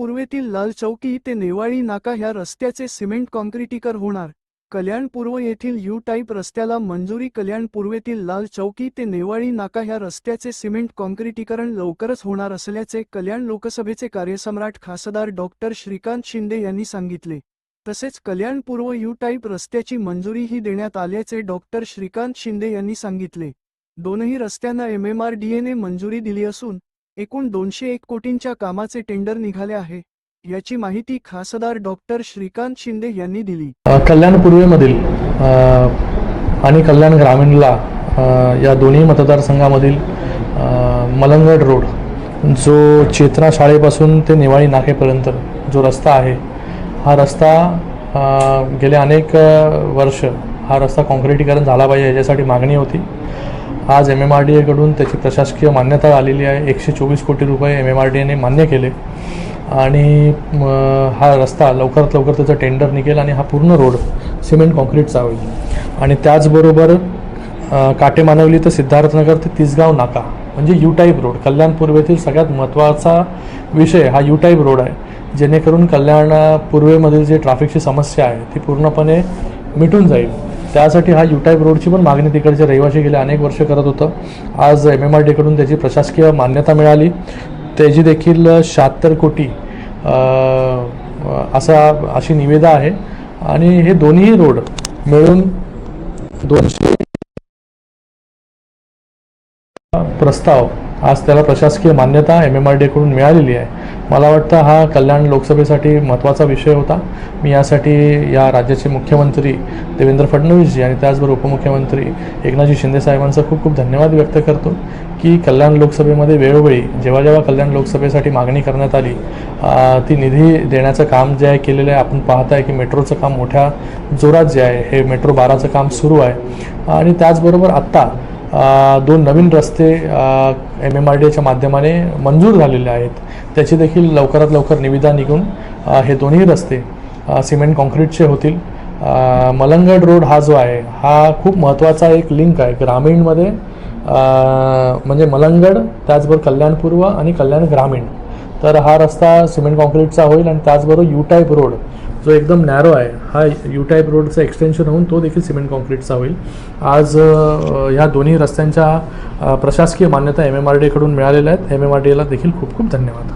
पूर्वेतील लाल चौकी ते नेवाळी नाका ह्या रस्त्याचे सिमेंट कॉन्क्रिटीकर होणार. कल्याण पूर्व येथील यू टाईप रस्त्याला मंजुरी कल्याण पूर्वेतील लाल चौकी ते नेवाळी नाका ह्या रस्त्याचे सिमेंट कॉन्क्रिटीकरण लवकरच होणार असल्याचे कल्याण लोकसभेचे कार्यसम्राट खासदार डॉक्टर श्रीकांत शिंदे यांनी सांगितले. तसेच कल्याण पूर्व यू टाईप रस्त्याची मंजुरीही देण्यात आल्याचे डॉक्टर श्रीकांत शिंदे यांनी सांगितले. दोनही रस्त्यांना एमएमआरडीएने मंजुरी दिली असून एकूण दोनशे एक कोटींच्या कामाचे टेंडर निघाले आहे. याची माहिती खासदार डॉक्टर श्रीकांत शिंदे यांनी दिली. कल्याण पूर्वेमधील आणि कल्याण ग्रामीणला या दोन्ही मतदारसंघामधील मलंगड रोड जो चेतना शाळेपासून ते नेवाळी नाकेपर्यंत जो रस्ता आहे हा रस्ता गेले अनेक वर्ष हा रस्ता काँक्रिटीकरण झाला पाहिजे याच्यासाठी मागणी होती. आज एम एम आर डी एकडून त्याची प्रशासकीय मान्यता आलेली आहे. एकशे चोवीस कोटी रुपये एम एम आर डी एने मान्य केले. आणि हा रस्ता लवकरात लवकर त्याचं टेंडर निघेल आणि हा पूर्ण रोड सिमेंट कॉन्क्रीटचा होईल. आणि त्याचबरोबर काटे मानवली तर सिद्धार्थनगर ते तिसगाव नाका म्हणजे यू टाईप रोड कल्याण पूर्वेतील सगळ्यात महत्त्वाचा विषय हा यू टाईप रोड आहे. जेणेकरून कल्याण पूर्वेमधील जे ट्रॅफिकची समस्या आहे ती पूर्णपणे मिटून जाईल. त्यासाठी हा युटाईप रोडची पण मागणी तिकडचे रहिवासी गेले अनेक वर्ष करत होतं. आज एम एम आर डीकडून त्याची प्रशासकीय मान्यता मिळाली. त्याची देखील शहात्तर कोटी असा अशी निवेदा आहे. आणि हे दोन्ही रोड मिळून दोनशे प्रस्ताव आज त्याला प्रशासकीय मान्यता एम एम आर डीकडून मिळालेली आहे. मला वाटतं हा कल्याण लोकसभेसाठी महत्त्वाचा विषय होता. मी यासाठी या राज्याचे मुख्यमंत्री देवेंद्र फडणवीसजी आणि त्याचबरोबर उपमुख्यमंत्री एकनाथजी शिंदेसाहेबांचा खूप खूप धन्यवाद व्यक्त करतो की कल्याण लोकसभेमध्ये वेळोवेळी जेव्हा जेव्हा कल्याण लोकसभेसाठी मागणी करण्यात आली ती निधी देण्याचं काम जे आहे केलेलं आहे आपण पाहत आहे की मेट्रोचं काम मोठ्या जोरात जे आहे हे मेट्रो बाराचं काम सुरू आहे. आणि त्याचबरोबर आत्ता दोन नवीन रस्ते एम एम आर डी एच्या माध्यमाने मंजूर झालेले आहेत. त्याची देखील लवकरात लवकर निविदा निघून हे दोन्ही रस्ते सिमेंट कॉन्क्रीटचे होतील. मलंगड रोड हा जो आहे हा खूप महत्त्वाचा एक लिंक आहे. ग्रामीणमध्ये म्हणजे मलंगड त्याचबरोबर कल्याण पूर्व आणि कल्याण ग्रामीण. तर हा रस्ता सिमेंट कॉन्क्रीटचा होईल आणि त्याचबरोबर यू टाईप रोड जो एकदम नॅरो आहे. हा यू टाईप रोडचं एक्सटेन्शन होऊन तो देखील सिमेंट कॉन्क्रीटचा होईल. आज ह्या दोन्ही रस्त्यांच्या प्रशासकीय मान्यता एम एम आर डीकडून मिळालेल्या आहेत. एम एम आर डीला देखील खूप खूप धन्यवाद.